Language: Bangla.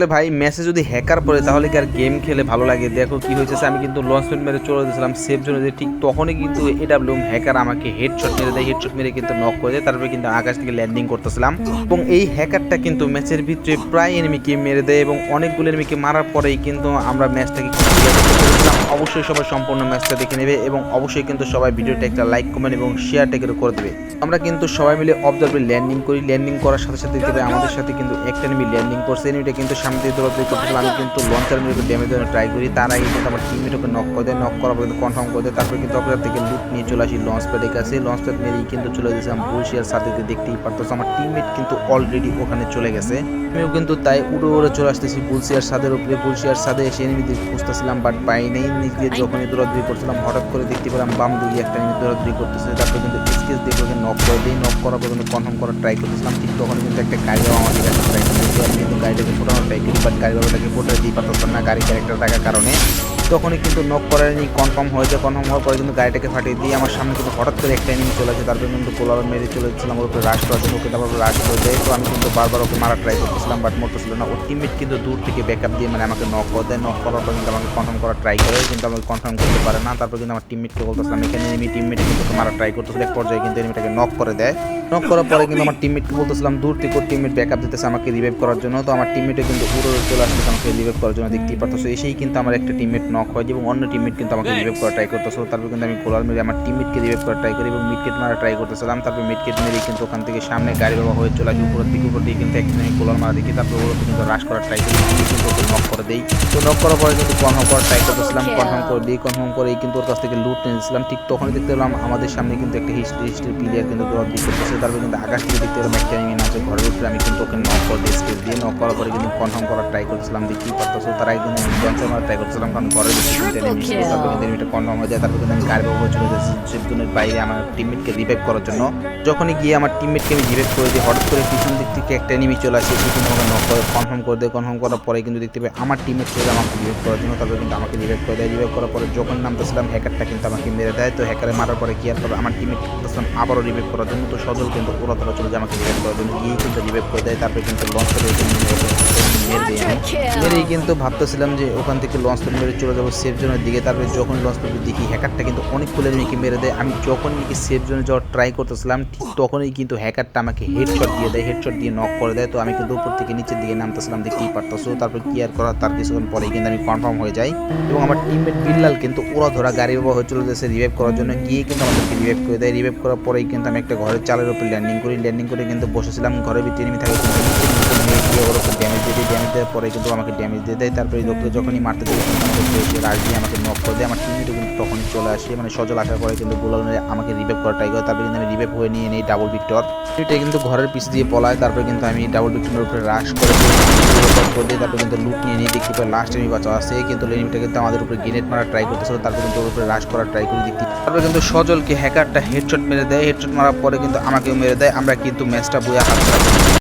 আসলে ভাই ম্যাচে যদি হ্যাকার পড়ে, তাহলে কি আর গেম খেলে ভালো লাগে? দেখো কি হয়েছে আমি কিন্তু লঞ্চ প্যাড মেরে চলে দিয়েছিলাম সেফ জোনে যে ঠিক তখনই কিন্তু এটা ব্লুম হ্যাকার আমাকে হেডশট মেরে দেয় হেডশট মেরে কিন্তু নক করে দেয়, তারপরে কিন্তু আকাশ থেকে ল্যান্ডিং করতেছিলাম। এবং এই হ্যাকারটা কিন্তু ম্যাচের ভিতরে প্রায় এনিমিকে মেরে দেয় এবং অনেকগুলো এনিমিকে মারার পরেই কিন্তু আমরা ম্যাচটাকে অবশ্যই সবাই সম্পূর্ণ ম্যাচটা দেখে নেবে এবং অবশ্যই কিন্তু সবাই ভিডিওটা একটা লাইক কমেন্ট এবং শেয়ারটা করে করে দেবে। আমরা কিন্তু সবাই মিলে অবজার্ভে ল্যান্ডিং করি। ল্যান্ডিং করার সাথে সাথে দেখতে আমাদের সাথে কিন্তু একটা এনিমি ল্যান্ডিং করছে। এনিমিটা কিন্তু সামনে দিয়ে দৌড়াদৌড়ি করতেছিল। আমি কিন্তু লঞ্চার মেরে ড্যামেজ দেওয়ার ট্রাই করি। তার আগে কিন্তু আমার টিমমেট ওকে নক করে দেয়। নক করার পর কিন্তু কনফার্ম করে দেয়। তারপরে কিন্তু আপনার থেকে লুট নিয়ে চলে আসি লঞ্চ প্যাডের কাছে। লঞ্চ প্যাড মেরেই কিন্তু চলে গেছিলাম বুলশিয়ার সাথে দেখতেই পারতো আমার টিমমেট কিন্তু অলরেডি ওখানে চলে গেছে। আমিও কিন্তু তাই উড়ে উড়ে চলে আসতেছি। বুলশিয়ার সাদের উপরে। বুলশিয়ার সাদে এসে এনিমিদের খুঁজতেছিলাম বাট পাই নেই। নিচ দিয়ে যখনই দৌড়াদৌড়ি করছিলাম, হঠাৎ করে দেখতে পেলাম বাম দিকে একটা নিয়ে দৌড়াদৌড়ি করতেছে। তারপর কিন্তু স্কেচ দিয়ে ওকে নক করে দিই। নক করার পর কনফার্ম করার ট্রাই করতেছিলাম। ঠিক তখন কিন্তু একটা গাড়ি বাবা আমাদের কাছে ট্রাই করতেছে। আমি কিন্তু গাড়িটাকে ফোটানোর ট্রাই করি বাট গাড়ি বাবাটাকে ফোটাতে দিই পারতাম না। গাড়ি ক্যারেক্টার থাকার কারণে। তখনই কিন্তু নক করারই কনফার্ম হয়েছে কনফার্ম হওয়ার পরে কিন্তু গাড়িটাকে ফাটিয়ে দিয়ে আমার সামনে কিন্তু হঠাৎ করে একটা এনিমি চলে আসে তারপরে কিন্তু পোলার মেরে চলে যাচ্ছিলাম ওর উপরে রাশ করার জন্য ওকে তারপর রাশ করে দেয়। তো আমি কিন্তু বারবার ওকে মারা ট্রাই করতেছিলাম বাট মরতেছিল না। ওর টিমমেট কিন্তু দূর থেকে ব্যাকআপ দিয়ে মানে আমাকে নক করে দেয় নক করার পর কিন্তু আমাকে কনফার্ম করার ট্রাই করে কিন্তু আমাকে কনফার্ম করতে পারে না। তারপর কিন্তু আমার টিমমেটকে বলতেছিলাম এখানে এনিমি টিমমেট কিন্তু ওকে মারা ট্রাই করতেছিল। এক পর্যায়ে কিন্তু এনিমিটাকে নক করে দেয়। নক করার পরে কিন্তু আমার টিমমেটকে বলতেছিলাম দূর থেকে ওর টিমমেট ব্যাকআপ দিতেছে আমাকে রিভাইভ করার জন্য। তো আমার টিমমেটে কিন্তু পুরো চলে আসতেছে আমাকে রিভাইভ করার জন্য দেখতেই পারতেছো। এসেই কিন্তু আমার একটা টিমমেট নক হয় এবং অন্য টিমমেট কিন্তু আমাকে রিভাইভ করার ট্রাই করতেছো। তারপর কিন্তু আমি কোলার মেরে আমার টিমমেটকে রিভাইভ করার ট্রাই করি এবং মিডকেট মারা ট্রাই করতেছিলাম তারপর মিডকেট মেরে কিন্তু ওখান থেকে সামনে গাড়ি বাবা হয়ে চলে আসি উপরের দিকে উপর দিকে কিন্তু একদিন আমি কোলার মারা দেখি। তারপর ওর কিন্তু রাশ করার ট্রাই করি কিন্তু ওকে নক করে দেই। তো নক করার পরে কিন্তু কনফার্ম করার ট্রাই করতেছিলাম কনফার্ম করে দিই কনফার্ম করেই কিন্তু ওর কাছ থেকে লুট নিয়েছিলাম। ঠিক তখনই দেখতে পেলাম আমাদের সামনে কিন্তু একটা হিস্ট্রি হিস্ট্রি প্লেয়ার কিন্তু করতেছে তারপর কিন্তু আকাশ থেকে দেখতে পেলাম একটা এনিমি আছে ঘরের উপরে আমি কিন্তু ওকে নক করে দিয়ে স্পেস দিয়ে নক করার পরে কিন্তু কনফার্ম করার ট্রাই করছিলাম দেখি পারতেছো তার আগে কিন্তু ক্যান্সেল মারার ট্রাই করছিলাম কারণ এনিমিটা কনফার্ম হয়ে যায়, তারপর কিন্তু আমি গাড়ি বাবু চলে যাচ্ছি সেফজোনের বাইরে আমার টিমমেটকে রিভাইভ করার জন্য। যখনই গিয়ে আমার টিমমেটকে আমি রিভাইভ করে দিই, হঠাৎ করে পিছন দিক থেকে একটা এনিমি চলে আসে, সে কিন্তু আমাকে নক করে কনফার্ম করে দেয় কনফার্ম করার পরে কিন্তু দেখতে পাই আমার টিমমেট চলে আমাকে রিভাইভ করার জন্য, তারপর কিন্তু আমাকে রিভাইভ করে দেয়। রিভাইভ করার পরে যখন নামতেছিলাম হ্যাকারটা কিন্তু আমাকে মেরে দেয়। তো হ্যাকারে মারার পরে কি আর আমার টিমমেট আবারও রিভাইভ করার জন্য, তো সজল কিন্তু ওরা ধরা চলে যায় আমাকে রিভাইভ করার জন্য, গিয়েই কিন্তু রিভাইভ করে দেয় তারপরে কিন্তু লঞ্চ করে আমি কিন্তু ভাবতেছিলাম যে ওখান থেকে লঞ্চ মেরে চলে যাব সেফ জোনের দিকে। তারপরে যখন লঞ্চ দেখি হ্যাকারটা কিন্তু অনেক ফুলের মেয়েকে মেরে দেয়। আমি যখন নাকি সেফ জোনে যাওয়ার ট্রাই করতেছিলাম, ঠিক তখনই কিন্তু হ্যাকারটা আমাকে হেডশট দিয়ে দেয় হেডশট দিয়ে নক করে দেয়। তো আমি কিন্তু উপর থেকে নিচের দিকে নামতেছিলাম দেখতেই পারতেছো। তারপর কি আর করার, তার কিছুক্ষণ পরেই কিন্তু আমি কনফার্ম হয়ে যাই। এবং আমার টিমমেট বিল্লাল কিন্তু ওরা ধরা গাড়ি বাবা হয়ে চলে যাচ্ছে রিভাইভ করার জন্য। গিয়ে কিন্তু আমাদেরকে রিভাইভ করে দেয়। রিভাইভ করার পরেই কিন্তু আমি একটা ঘরের চালের উপর ল্যান্ডিং করি। ল্যান্ডিং করে কিন্তু বসেছিলাম। ঘরের ভিতরে নেমে থাকে উপর ড্যামেজ দিয়ে দিই ড্যামেজ দেওয়ার পরে কিন্তু আমাকে ড্যামেজ দিয়ে দেয়। তারপরে লোককে যখনই মারতে কিন্তু এসে দিয়ে আমাকে নক করে দেয়। আমার টিমমেটও কিন্তু তখনই চলে আসে মানে সজল আসার পরে কিন্তু গোলাল আমাকে রিভাইভ করা ট্রাই করে। তারপরে কিন্তু আমি রিভাইভ হয়ে নিয়ে নিই ডাবল ভিক্টর এটা কিন্তু ঘরের পিছ দিয়ে পলায়। তারপরে কিন্তু আমি ডাবল ভিক্টরের উপরে রাশ করে করে দিই তারপরে কিন্তু লুট নিয়ে নিয়ে দেখতে পাই লাস্ট এনিমি বাঁচা আছে, কিন্তু এনিমিটা কিন্তু আমাদের উপরে গ্রেনেড মারা ট্রাই করতেছিল। তারপরে কিন্তু ওর উপরে রাশ করার ট্রাই করে দেখতে তারপরে কিন্তু সজলকে হ্যাকারটা হেডশট মেরে দেয়। হেডশট মারার পরে কিন্তু আমাকেও মেরে দেয়। আমরা কিন্তু ম্যাচটা বইয়া হাত